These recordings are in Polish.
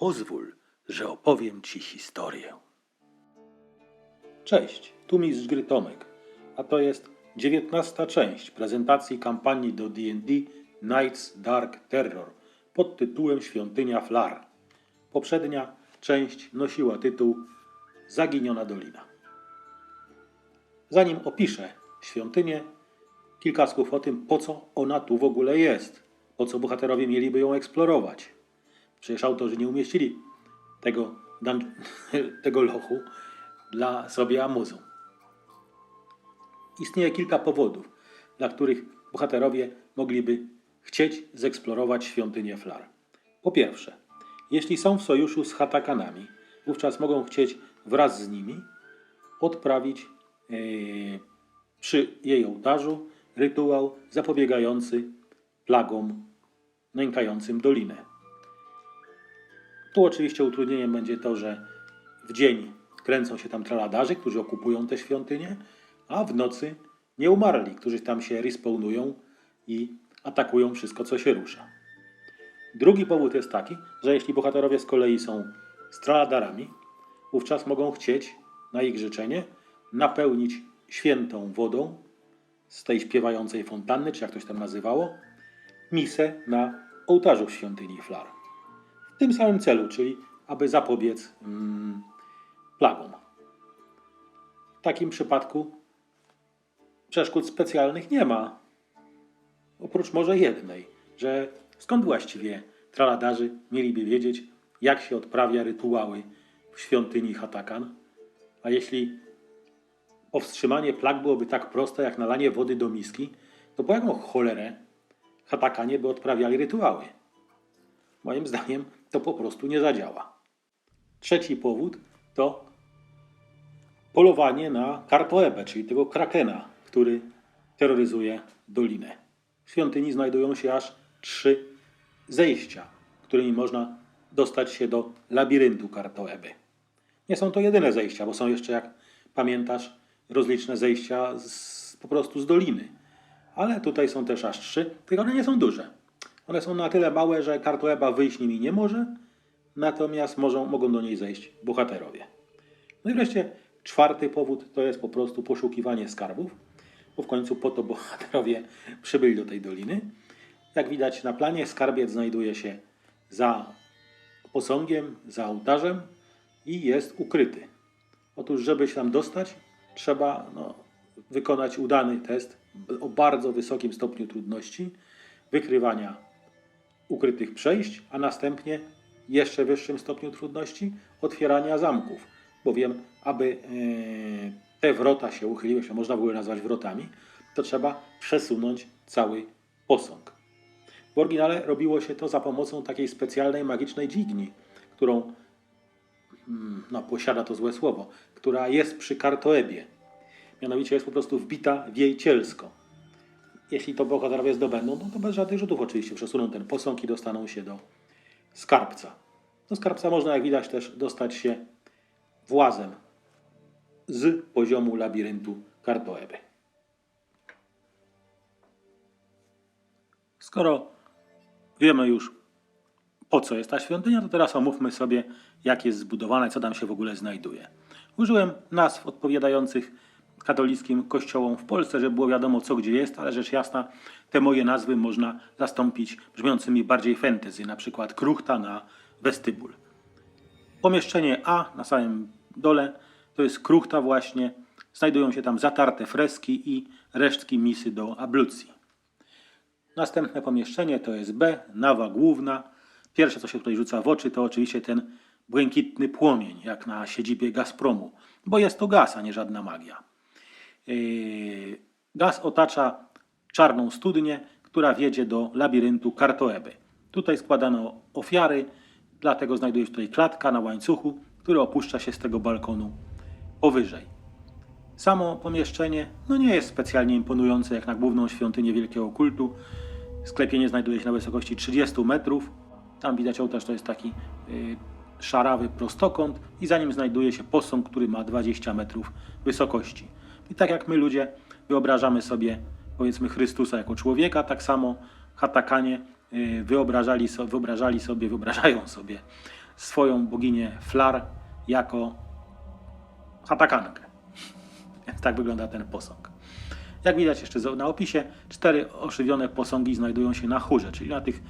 Pozwól, że opowiem ci historię. Cześć, tu mistrz gry Tomek, a to jest dziewiętnasta część prezentacji kampanii do D&D Knights Dark Terror pod tytułem Świątynia Flar. Poprzednia część nosiła tytuł Zaginiona Dolina. Zanim opiszę świątynię, kilka słów o tym, po co ona tu w ogóle jest, po co bohaterowie mieliby ją eksplorować. Przecież autorzy nie umieścili tego, tego lochu dla sobie amuzu. Istnieje kilka powodów, dla których bohaterowie mogliby chcieć zeksplorować świątynię Flar. Po pierwsze, jeśli są w sojuszu z Hatakanami, wówczas mogą chcieć wraz z nimi odprawić e, przy jej ołtarzu rytuał zapobiegający plagom nękającym dolinę. Tu oczywiście utrudnieniem będzie to, że w dzień kręcą się tam traladarzy, którzy okupują tę świątynię, a w nocy nieumarli, którzy tam się respawnują i atakują wszystko, co się rusza. Drugi powód jest taki, że jeśli bohaterowie z kolei są straladarami, wówczas mogą chcieć na ich życzenie napełnić świętą wodą z tej śpiewającej fontanny, czy jak to się tam nazywało, misę na ołtarzu w świątyni Flar. Tym samym celu, czyli aby zapobiec mm, plagom. W takim przypadku przeszkód specjalnych nie ma. Oprócz może jednej, że skąd właściwie traladarzy mieliby wiedzieć, jak się odprawia rytuały w świątyni Hatakan, a jeśli powstrzymanie plag byłoby tak proste jak nalanie wody do miski, to po jaką cholerę Hatakanie by odprawiali rytuały? Moim zdaniem to po prostu nie zadziała. Trzeci powód to polowanie na Kartoebę, czyli tego krakena, który terroryzuje dolinę. W świątyni znajdują się aż trzy zejścia, którymi można dostać się do labiryntu Kartoeby. Nie są to jedyne zejścia, bo są jeszcze, jak pamiętasz, rozliczne zejścia z, po prostu z doliny. Ale tutaj są też aż trzy, tylko one nie są duże. One są na tyle małe, że Kartoeba wyjść nimi nie może, natomiast mogą, mogą do niej zejść bohaterowie. No i wreszcie czwarty powód to jest po prostu poszukiwanie skarbów, bo w końcu po to bohaterowie przybyli do tej doliny. Jak widać na planie, skarbiec znajduje się za posągiem, za ołtarzem i jest ukryty. Otóż, żeby się tam dostać, trzeba no, wykonać udany test o bardzo wysokim stopniu trudności wykrywania ukrytych przejść, a następnie jeszcze wyższym stopniu trudności otwierania zamków. Bowiem, aby e, te wrota się uchyliły, jeśli można ogóle nazwać wrotami, to trzeba przesunąć cały posąg. W oryginale robiło się to za pomocą takiej specjalnej magicznej dźwigni, którą mm, no, posiada to złe słowo, która jest przy kartoebie. Mianowicie jest po prostu wbita w jej cielsko. Jeśli to bohaterowie zdobędą, no to bez żadnych rzutów oczywiście przesuną ten posąg i dostaną się do skarbca. Do skarbca można, jak widać, też dostać się włazem z poziomu labiryntu kartoeby. Skoro wiemy już, po co jest ta świątynia, to teraz omówmy sobie, jak jest zbudowana i co tam się w ogóle znajduje. Użyłem nazw odpowiadających katolickim kościołom w Polsce, żeby było wiadomo, co gdzie jest, ale rzecz jasna, te moje nazwy można zastąpić brzmiącymi bardziej fantasy, na przykład kruchta na westybul. Pomieszczenie A na samym dole to jest kruchta właśnie. Znajdują się tam zatarte freski i resztki misy do ablucji. Następne pomieszczenie to jest B, nawa główna. Pierwsze, co się tutaj rzuca w oczy, to oczywiście ten błękitny płomień, jak na siedzibie Gazpromu, bo jest to gaz, a nie żadna magia. Yy, Gaz otacza czarną studnię, która wiedzie do labiryntu Kartoeby. Tutaj składano ofiary, dlatego znajduje się tutaj klatka na łańcuchu, który opuszcza się z tego balkonu powyżej. Samo pomieszczenie no nie jest specjalnie imponujące jak na główną świątynię wielkiego kultu. Sklepienie znajduje się na wysokości 30 metrów. Tam widać ołtarz to jest taki yy, szarawy prostokąt i za nim znajduje się posąg, który ma 20 metrów wysokości. I tak jak my ludzie wyobrażamy sobie powiedzmy Chrystusa jako człowieka, tak samo Hatakanie yy, wyobrażali, wyobrażali sobie, wyobrażają sobie swoją boginię Flar jako hatakankę. Więc tak wygląda ten posąg. Jak widać jeszcze na opisie, cztery ożywione posągi znajdują się na chórze, czyli na tych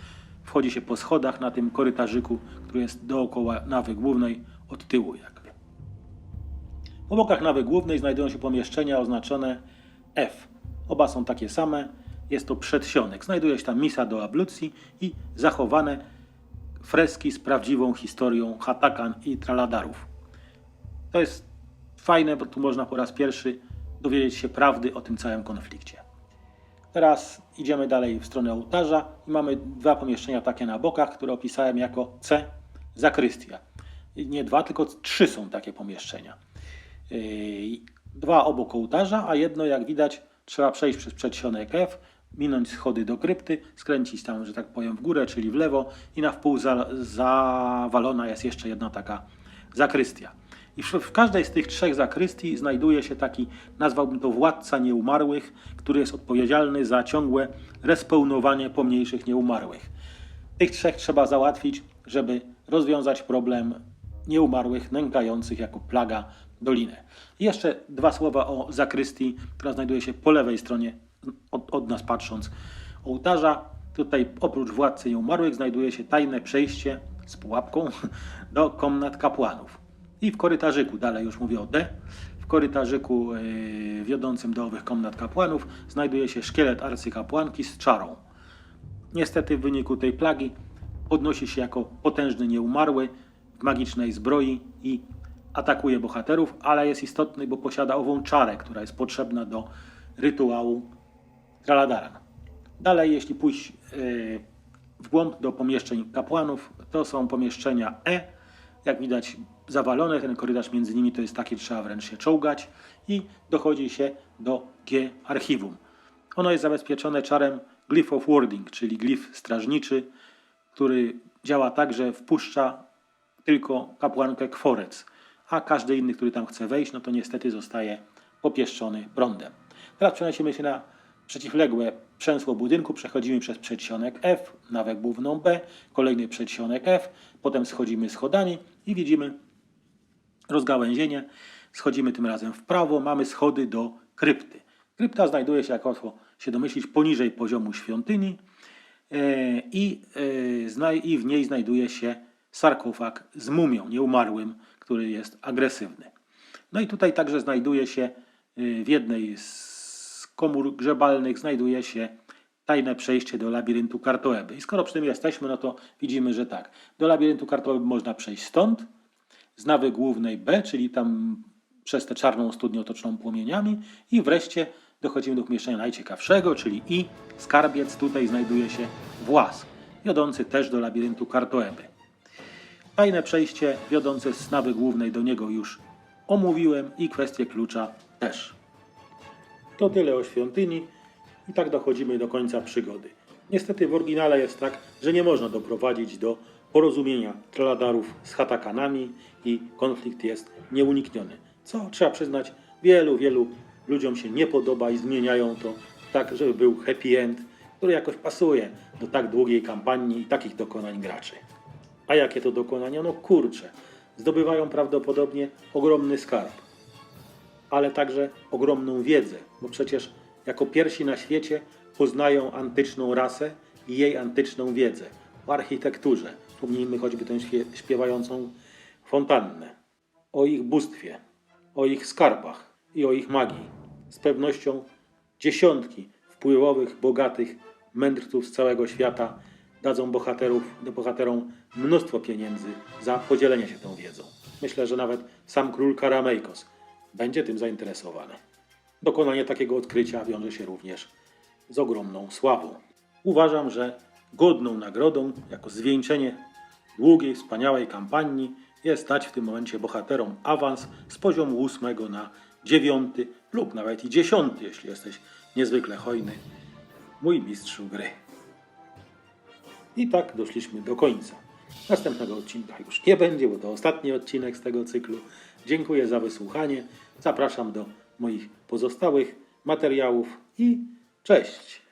wchodzi się po schodach na tym korytarzyku, który jest dookoła nawy głównej, od tyłu jakby. Po bokach nawy głównej znajdują się pomieszczenia oznaczone F. Oba są takie same. Jest to przedsionek. Znajduje się tam misa do ablucji i zachowane freski z prawdziwą historią Hatakan i Traladarów. To jest fajne, bo tu można po raz pierwszy dowiedzieć się prawdy o tym całym konflikcie. Teraz idziemy dalej w stronę ołtarza i mamy dwa pomieszczenia takie na bokach, które opisałem jako C, zakrystia. Nie dwa, tylko trzy są takie pomieszczenia. Yy, Dwa obok ołtarza, a jedno, jak widać, trzeba przejść przez przedsionek F, minąć schody do krypty, skręcić tam, że tak powiem, w górę, czyli w lewo i na wpół za, zawalona jest jeszcze jedna taka zakrystia. I w, w każdej z tych trzech zakrystii znajduje się taki, nazwałbym to władca nieumarłych, który jest odpowiedzialny za ciągłe respełnowanie pomniejszych nieumarłych. Tych trzech trzeba załatwić, żeby rozwiązać problem nieumarłych nękających jako plaga dolinę. I jeszcze dwa słowa o zakrystii, która znajduje się po lewej stronie od, od nas patrząc ołtarza. Tutaj oprócz władcy nieumarłych znajduje się tajne przejście z pułapką do komnat kapłanów. I w korytarzyku, dalej już mówię o D, w korytarzyku yy, wiodącym do owych komnat kapłanów znajduje się szkielet arcykapłanki z czarą. Niestety w wyniku tej plagi podnosi się jako potężny nieumarły w magicznej zbroi i atakuje bohaterów, ale jest istotny, bo posiada ową czarę, która jest potrzebna do rytuału Traladaran. Dalej, jeśli pójść yy, w głąb do pomieszczeń kapłanów, to są pomieszczenia E. Jak widać, zawalone, ten korytarz między nimi to jest taki, trzeba wręcz się czołgać i dochodzi się do G archiwum. Ono jest zabezpieczone czarem Glyph of Warding, czyli glif strażniczy, który działa tak, że wpuszcza tylko kapłankę kworec, a każdy inny, który tam chce wejść, no to niestety zostaje popieszczony prądem. Teraz przeniesiemy się na przeciwległe przęsło budynku, przechodzimy przez przedsionek F, nawę główną B, kolejny przedsionek F, potem schodzimy schodami i widzimy rozgałęzienie. Schodzimy tym razem w prawo, mamy schody do krypty. Krypta znajduje się, jak łatwo się domyślić, poniżej poziomu świątyni e, e, i w niej znajduje się sarkofag z mumią, nieumarłym, który jest agresywny. No i tutaj także znajduje się y, w jednej z komór grzebalnych znajduje się tajne przejście do labiryntu Kartoeby. I skoro przy tym jesteśmy, no to widzimy, że tak. Do labiryntu Kartoeby można przejść stąd, z nawy głównej B, czyli tam przez tę czarną studnię otoczoną płomieniami i wreszcie dochodzimy do pomieszczenia najciekawszego, czyli I, skarbiec. Tutaj znajduje się włas, wiodący też do labiryntu Kartoeby. Tajne przejście wiodące z nawy głównej do niego już omówiłem i kwestię klucza też. To tyle o świątyni i tak dochodzimy do końca przygody. Niestety w oryginale jest tak, że nie można doprowadzić do porozumienia Traladarów z Hatakanami i konflikt jest nieunikniony. Co trzeba przyznać, wielu, wielu ludziom się nie podoba i zmieniają to tak, żeby był happy end, który jakoś pasuje do tak długiej kampanii i takich dokonań graczy. A jakie to dokonania? No kurczę, zdobywają prawdopodobnie ogromny skarb, ale także ogromną wiedzę, bo przecież jako pierwsi na świecie poznają antyczną rasę i jej antyczną wiedzę o architekturze. Wspomnijmy choćby tę śpie- śpiewającą fontannę, o ich bóstwie, o ich skarbach i o ich magii. Z pewnością dziesiątki wpływowych, bogatych mędrców z całego świata dadzą bohaterów, bohaterom mnóstwo pieniędzy za podzielenie się tą wiedzą. Myślę, że nawet sam król Karamejkos będzie tym zainteresowany. Dokonanie takiego odkrycia wiąże się również z ogromną sławą. Uważam, że godną nagrodą, jako zwieńczenie długiej, wspaniałej kampanii, jest dać w tym momencie bohaterom awans z poziomu 8 na 9 lub nawet i 10, jeśli jesteś niezwykle hojny. Mój mistrzu gry. I tak doszliśmy do końca. Następnego odcinka już nie będzie, bo to ostatni odcinek z tego cyklu. Dziękuję za wysłuchanie. Zapraszam do moich pozostałych materiałów i cześć!